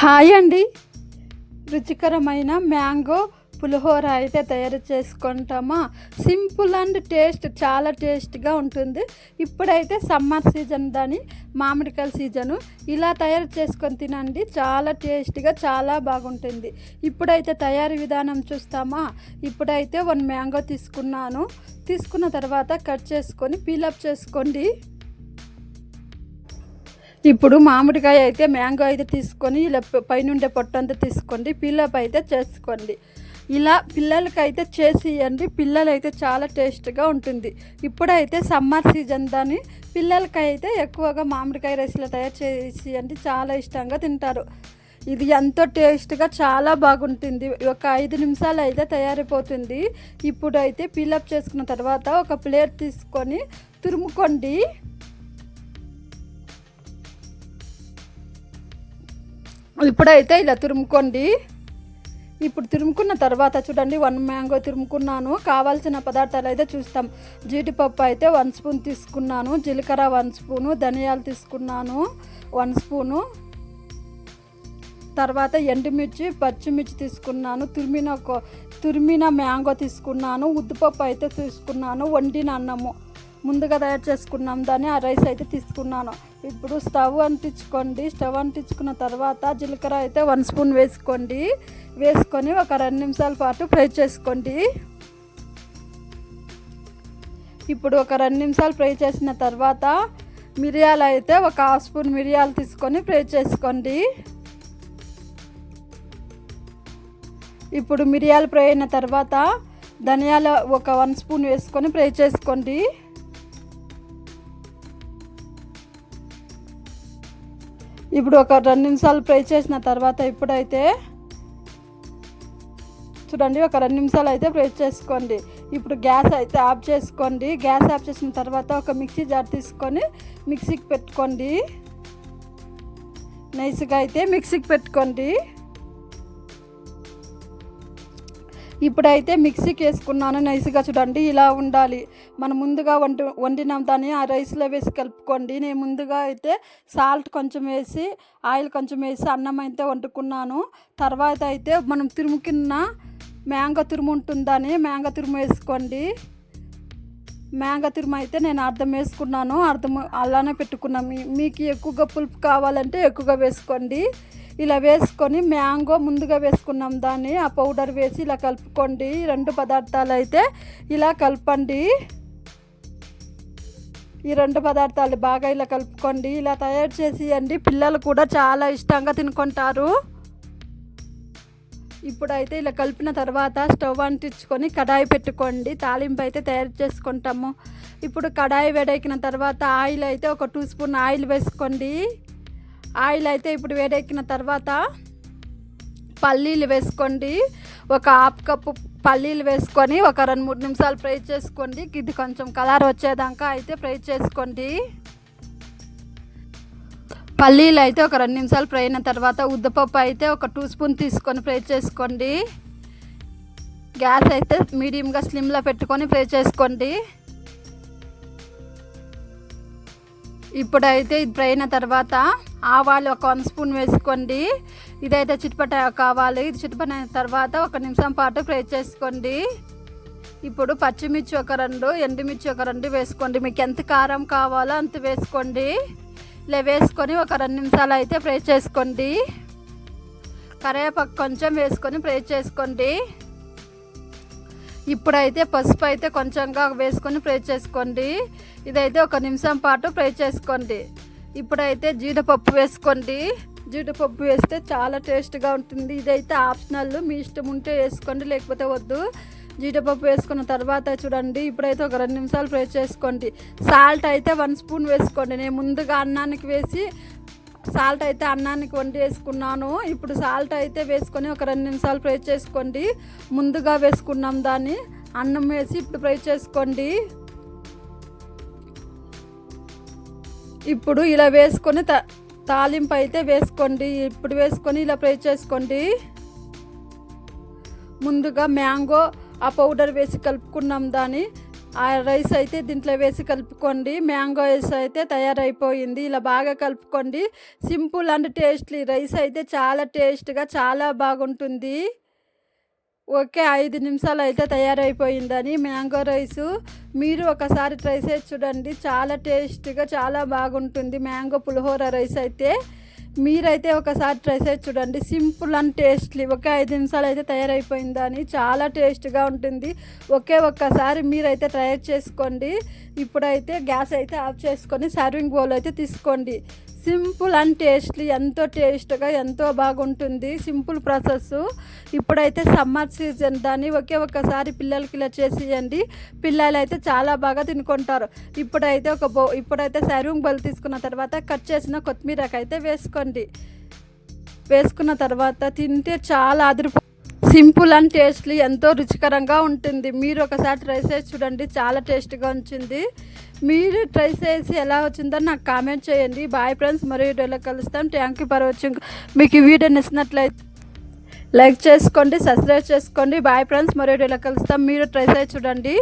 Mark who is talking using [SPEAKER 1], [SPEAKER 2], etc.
[SPEAKER 1] Hi అండి. రుచికరమైన mango పులిహోర అయితే తయారు చేసుకుంటామా? సింపుల్ అండ్ టేస్ట్ చాలా టేస్ట్గా ఉంటుంది. ఇప్పుడైతే సమ్మర్ సీజన్ దాని మామిడికాయల సీజను. ఇలా తయారు చేసుకొని తినండి. చాలా టేస్ట్గా చాలా బాగుంటుంది. ఇప్పుడైతే తయారీ విధానం చూస్తామా? ఇప్పుడైతే వన్ మ్యాంగో తీసుకున్నాను. తీసుకున్న తర్వాత కట్ చేసుకొని పీలప్ చేసుకోండి. ఇప్పుడు మామిడికాయ అయితే మ్యాంగో అయితే తీసుకొని ఇలా పైనుండే పొట్టంతా తీసుకోండి పిల్లప్ అయితే చేసుకోండి. ఇలా పిల్లలకైతే చేసి ఇవ్వండి చాలా టేస్ట్గా ఉంటుంది. ఇప్పుడైతే సమ్మర్ సీజన్ దాని పిల్లలకైతే ఎక్కువగా మామిడికాయ రైస్లో తయారు చేసి ఇవ్వండి చాలా ఇష్టంగా తింటారు. ఇది ఎంతో టేస్ట్గా చాలా బాగుంటుంది. ఒక ఐదు నిమిషాలు అయితే తయారైపోతుంది. ఇప్పుడైతే పిల్లప్ చేసుకున్న తర్వాత ఒక ప్లేట్ తీసుకొని తురుముకోండి. ఇప్పుడైతే ఇలా తురుముకోండి. ఇప్పుడు తురుముకున్న తర్వాత చూడండి వన్ మ్యాంగో తురుముకున్నాను. కావాల్సిన పదార్థాలు అయితే చూస్తాం. జీడిపప్పు అయితే వన్ స్పూన్ తీసుకున్నాను. జీలకర్ర వన్ స్పూను. ధనియాలు తీసుకున్నాను వన్ స్పూను. తర్వాత ఎండుమిర్చి పచ్చిమిర్చి తీసుకున్నాను. తురిమిన తురిమిన మ్యాంగో తీసుకున్నాను. ఉద్దుపప్పు అయితే తీసుకున్నాను. వండిన అన్నము. ముందుగా తయారు చేసుకున్నాం. దాన్ని ఆ రైస్ అయితే తీసుకున్నాను. ఇప్పుడు స్టవ్ అంటించుకోండి. స్టవ్ అంటించుకున్న తర్వాత జీలకర్ర అయితే వన్ స్పూన్ వేసుకోండి. వేసుకొని ఒక రెండు నిమిషాల పాటు ఫ్రై చేసుకోండి. ఇప్పుడు ఒక రెండు నిమిషాలు ఫ్రై చేసిన తర్వాత మిరియాలు అయితే ఒక హాఫ్ స్పూన్ మిరియాలు తీసుకొని ఫ్రై చేసుకోండి. ఇప్పుడు మిరియాలు ఫ్రై అయిన తర్వాత ధనియాల ఒక వన్ స్పూన్ వేసుకొని ఫ్రై చేసుకోండి. ఇప్పుడు ఒక రెండు నిమిషాలు ఫ్రై చేసిన తర్వాత ఇప్పుడైతే చూడండి ఒక రెండు నిమిషాలు అయితే ఫ్రై చేసుకోండి. ఇప్పుడు గ్యాస్ అయితే ఆఫ్ చేసుకోండి. గ్యాస్ ఆఫ్ చేసిన తర్వాత ఒక మిక్సీ జార్ తీసుకొని మిక్సీకి పెట్టుకోండి. నైస్గా అయితే మిక్సీకి పెట్టుకోండి. ఇప్పుడైతే మిక్సీకి వేసుకున్నాను నైస్గా చూడండి ఇలా ఉండాలి. మనం ముందుగా వండి వండినాం దాన్ని ఆ రైస్లో వేసి కలుపుకోండి. నేను ముందుగా అయితే సాల్ట్ కొంచెం వేసి ఆయిల్ కొంచెం వేసి అన్నం అయితే వండుకున్నాను. తర్వాత అయితే మనం తురుముకున్న మ్యాంగో తురుము ఉంటుందని మ్యాంగో తురుము వేసుకోండి. మ్యాంగో తురుము అయితే నేను అర్థం వేసుకున్నాను అర్థం అలానే పెట్టుకున్నాను మీకు ఎక్కువగా పులుపు కావాలంటే ఎక్కువగా వేసుకోండి. ఇలా వేసుకొని మ్యాంగో ముందుగా వేసుకున్నాం. దాన్ని ఆ పౌడర్ వేసి ఇలా కలుపుకోండి. రెండు పదార్థాలు అయితే ఇలా కలపండి. ఈ రెండు పదార్థాలు బాగా ఇలా కలుపుకోండి. ఇలా తయారు చేసియండి. పిల్లలు కూడా చాలా ఇష్టంగా తినుకుంటారు. ఇప్పుడైతే ఇలా కలిపిన తర్వాత స్టవ్ అంటించుకొని కడాయి పెట్టుకోండి. తాలింపు అయితే తయారు చేసుకుంటాము. ఇప్పుడు కడాయి వేడెక్కిన తర్వాత ఆయిల్ అయితే ఒక టూ స్పూన్ ఆయిల్ వేసుకోండి. ఆయిల్ అయితే ఇప్పుడు వేడెక్కిన తర్వాత పల్లీలు వేసుకోండి. ఒక హాఫ్ కప్పు పల్లీలు వేసుకొని ఒక రెండు మూడు నిమిషాలు ఫ్రై చేసుకోండి. ఇది కొంచెం కలర్ వచ్చేదాకా అయితే ఫ్రై చేసుకోండి. పల్లీలు అయితే ఒక రెండు నిమిషాలు ఫ్రై అయిన తర్వాత ఉద్దపప్పు అయితే ఒక టూ స్పూన్ తీసుకొని ఫ్రై చేసుకోండి. గ్యాస్ అయితే మీడియంగా స్లిమ్లో పెట్టుకొని ఫ్రై చేసుకోండి. ఇప్పుడైతే ఇది ఫ్రై అయిన తర్వాత ఆవాలు ఒక వన్ స్పూన్ వేసుకోండి. ఇదైతే చిట్పట కావాలి. ఇది చిట్పట తర్వాత ఒక నిమిషం పాటు ఫ్రై చేసుకోండి. ఇప్పుడు పచ్చిమిర్చి ఒక రెండు ఎండుమిర్చి ఒక రెండు వేసుకోండి. మీకు ఎంత కారం కావాలో అంత వేసుకోండి. ఇలా వేసుకొని ఒక రెండు నిమిషాలు అయితే ఫ్రై చేసుకోండి. కరివేపాకు కొంచెం వేసుకొని ఫ్రై చేసుకోండి. ఇప్పుడైతే పసుపు అయితే కొంచెంగా వేసుకొని ఫ్రై చేసుకోండి. ఇదైతే ఒక నిమిషం పాటు ఫ్రై చేసుకోండి. ఇప్పుడైతే జీడిపప్పు వేసుకోండి. జీడిపప్పు వేస్తే చాలా టేస్ట్గా ఉంటుంది. ఇదైతే ఆప్షనల్. మీ ఇష్టం ఉంటే వేసుకోండి లేకపోతే వద్దు. జీడిపప్పు వేసుకున్న తర్వాత చూడండి. ఇప్పుడైతే ఒక రెండు నిమిషాలు ఫ్రై చేసుకోండి. సాల్ట్ అయితే వన్ స్పూన్ వేసుకోండి. నేను ముందుగా అన్నానికి వేసి సాల్ట్ అయితే అన్నానికి వండి వేసుకున్నాను. ఇప్పుడు సాల్ట్ అయితే వేసుకొని ఒక రెండు నిమిషాలు ఫ్రై చేసుకోండి. ముందుగా వేసుకున్నాం దాన్ని. అన్నం వేసి ఇప్పుడు ఫ్రై చేసుకోండి. ఇప్పుడు ఇలా వేసుకొని త తాలింపు అయితే వేసుకోండి. ఇప్పుడు వేసుకొని ఇలా ఫ్రై చేసుకోండి. ముందుగా మ్యాంగో ఆ పౌడర్ వేసి కలుపుకున్నాం దాన్ని. ఆ రైస్ అయితే దీంట్లో వేసి కలుపుకోండి. మ్యాంగో రైస్ అయితే తయారైపోయింది. ఇలా బాగా కలుపుకోండి. సింపుల్ అండ్ టేస్ట్లీ రైస్ అయితే చాలా టేస్ట్గా చాలా బాగుంటుంది. ఓకే ఐదు నిమిషాలు అయితే తయారైపోయిందని మ్యాంగో రైసు. మీరు ఒకసారి ట్రై చేసి చూడండి. చాలా టేస్ట్గా చాలా బాగుంటుంది మ్యాంగో పులిహోర రైస్ అయితే. మీరైతే ఒకసారి ట్రై చేసి చూడండి. సింపుల్ అండ్ టేస్ట్లీ ఒకే ఐదు నిమిషాలు అయితే తయారైపోయిందని. చాలా టేస్ట్గా ఉంటుంది. ఒకే ఒక్కసారి మీరైతే తయారు చేసుకోండి. ఇప్పుడైతే గ్యాస్ అయితే ఆఫ్ చేసుకొని సర్వింగ్ బౌల్ అయితే తీసుకోండి. సింపుల్ అండ్ టేస్ట్లీ ఎంతో టేస్ట్గా ఎంతో బాగుంటుంది సింపుల్ ప్రాసెస్ ఇప్పుడైతే సమ్మర్ సీజన్ దాన్ని ఒకే ఒక్కసారి పిల్లలకి ఇలా చేసేయండి. పిల్లలు అయితే చాలా బాగా తినుకుంటారు. ఇప్పుడైతే ఒక బౌ ఇప్పుడైతే సర్వింగ్ బౌల్ తీసుకున్న తర్వాత కట్ చేసిన కొత్తిమీరకు అయితే వేసుకోండి. వేసుకున్న తర్వాత తింటే చాలా అదిరిపో సింపుల్ అండ్ టేస్ట్లీ ఎంతో రుచికరంగా ఉంటుంది. మీరు ఒకసారి ట్రై చేసి చూడండి చాలా టేస్ట్గా వచ్చింది మీరు ట్రై చేసి ఎలా వచ్చిందో నాకు కామెంట్ చేయండి. బాయ్ ఫ్రెండ్స్ మరో వీడియోలో కలుస్తాం. థ్యాంక్ యూ ఫర్ వాచింగ్ మీకు ఈ వీడియో నచ్చినట్లయితే లైక్ చేసుకోండి సబ్స్క్రైబ్ చేసుకోండి. బాయ్ ఫ్రెండ్స్ మరో వీడియోలో కలుస్తాం. మీరు ట్రై చేసి చూడండి.